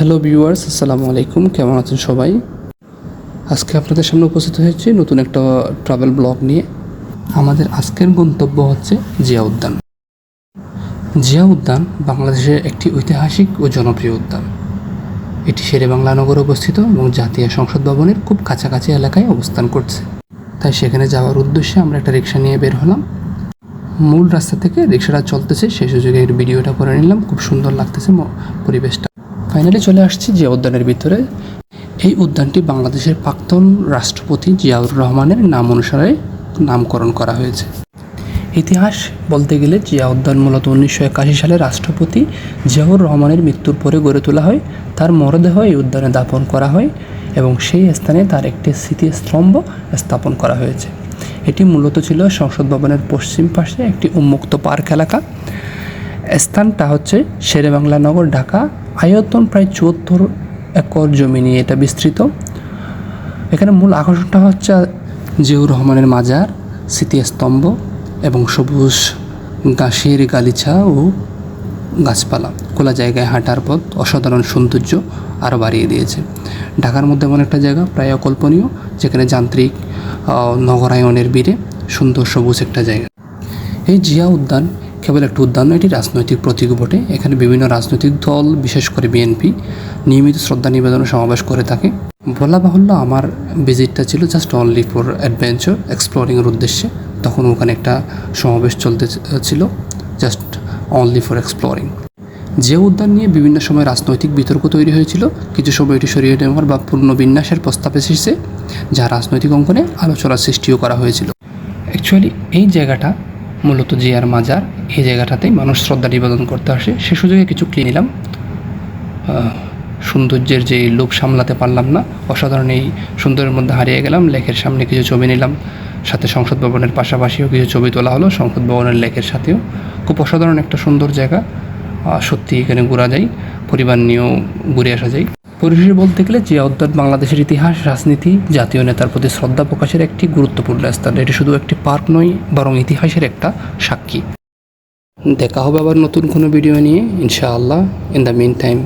Hello viewers, আসসালামু আলাইকুম। কেমন আছেন সবাই? আজকে আপনাদের সামনে উপস্থিত হয়েছে নতুন একটা ট্রাভেল ব্লগ নিয়ে। আমাদের আজকের গন্তব্য হচ্ছে জিয়া উদ্যান। জিয়া উদ্যান বাংলাদেশের একটি ঐতিহাসিক ও জনপ্রিয় উদ্যান। এটি শেরে বাংলা নগরে অবস্থিত এবং জাতীয় সংসদ ভবনের খুব কাছাকাছি এলাকায় অবস্থান করছে। তাই সেখানে যাওয়ার উদ্দেশ্যে আমরা একটা রিক্সা নিয়ে বের হলাম। মূল রাস্তা থেকে রিক্সাটা চলতেছে, সেই সুযোগে এর ভিডিওটা করে নিলাম। খুব সুন্দর লাগতেছে পরিবেশটা। ফাইনালি চলে আসছি জিয়া উদ্যানের ভিতরে। এই উদ্যানটি বাংলাদেশের প্রাক্তন রাষ্ট্রপতি জিয়াউর রহমানের নাম অনুসারে নামকরণ করা হয়েছে। ইতিহাস বলতে গেলে জিয়া উদ্যান মূলত উনিশশো একাশি সালে রাষ্ট্রপতি জিয়াউর রহমানের মৃত্যুর পরে গড়ে তোলা হয়। তার মরদেহ এই উদ্যানে দাপন করা হয় এবং সেই স্থানে তার একটি স্মৃতিস্তম্ভ স্থাপন করা হয়েছে। এটি মূলত ছিল সংসদ ভবনের পশ্চিম পাশে একটি উন্মুক্ত পার্ক এলাকা। স্থানটা হচ্ছে শেরেবাংলা নগর, ঢাকা। আয়তন প্রায় চুয়াত্তর একর জমি নিয়ে এটা বিস্তৃত। এখানে মূল আকর্ষণটা হচ্ছে জিয়াউর রহমানের মাজার, স্মৃতিস্তম্ভ এবং সবুজ ঘাসের গালিচা ও গাছপালা। খোলা জায়গায় হাঁটার পথ অসাধারণ সৌন্দর্য আরও বাড়িয়ে দিয়েছে। ঢাকার মধ্যে এমন একটা জায়গা প্রায় অকল্পনীয়, যেখানে যান্ত্রিক নগরায়নের বীরে সুন্দর সবুজ একটা জায়গা। এই জিয়া উদ্যান কেবল একটা উদ্যান নয়, এটি রাজনৈতিক প্রতীক বটে। এখানে বিভিন্ন রাজনৈতিক দল, বিশেষ করে বিএনপি, নিয়মিত শ্রদ্ধা নিবেদন সমাবেশ করে থাকে। বলা বাহুল্য আমার ভিজিটটা ছিল জাস্ট অনলি ফর অ্যাডভেঞ্চার এক্সপ্লোরিংয়ের উদ্দেশ্যে। তখন ওখানে একটা সমাবেশ চলতে ছিল, জাস্ট অনলি ফর এক্সপ্লোরিং যে উদ্যান নিয়ে বিভিন্ন সময় রাজনৈতিক বিতর্ক তৈরি হয়েছিল, কিছু সময় এটি সরিয়ে নেওয়ার বা পুনর্বিন্যাসের প্রস্তাব এসেছে, যা রাজনৈতিক অঙ্গনে আলোচনার সৃষ্টিও করা হয়েছিল। অ্যাকচুয়ালি এই জায়গাটা মূলত জিয়ার মাজার, এই জায়গাটাতেই মানুষ শ্রদ্ধা নিবেদন করতে আসে। সে সুযোগে কিছু ক্লিন নিলাম। সৌন্দর্যের যে লোভ সামলাতে পারলাম না, অসাধারণ এই সুন্দরের মধ্যে হারিয়ে গেলাম, লেকের সামনে কিছু ছবি নিলাম, সাথে সংসদ ভবনের পাশাপাশিও কিছু ছবি তোলা হলো, সংসদ ভবনের লেকের সাথেও। খুব অসাধারণ একটা সুন্দর জায়গা। সত্যি এখানে ঘোরা যায়, পরিবার নিয়েও ঘুরে আসা যায়। পরিশেষে বলতে গেলে যে উদ্যান বাংলাদেশের ইতিহাস, রাজনীতি, জাতীয় নেতার প্রতি শ্রদ্ধা প্রকাশের একটি গুরুত্বপূর্ণ স্থান। এটি শুধু একটি পার্ক নয়, বরং ইতিহাসের একটা সাক্ষী। দেখা হবে আবার নতুন কোনো ভিডিও নিয়ে। ইনশাআল্লাহ, ইন দ্য মিন টাইম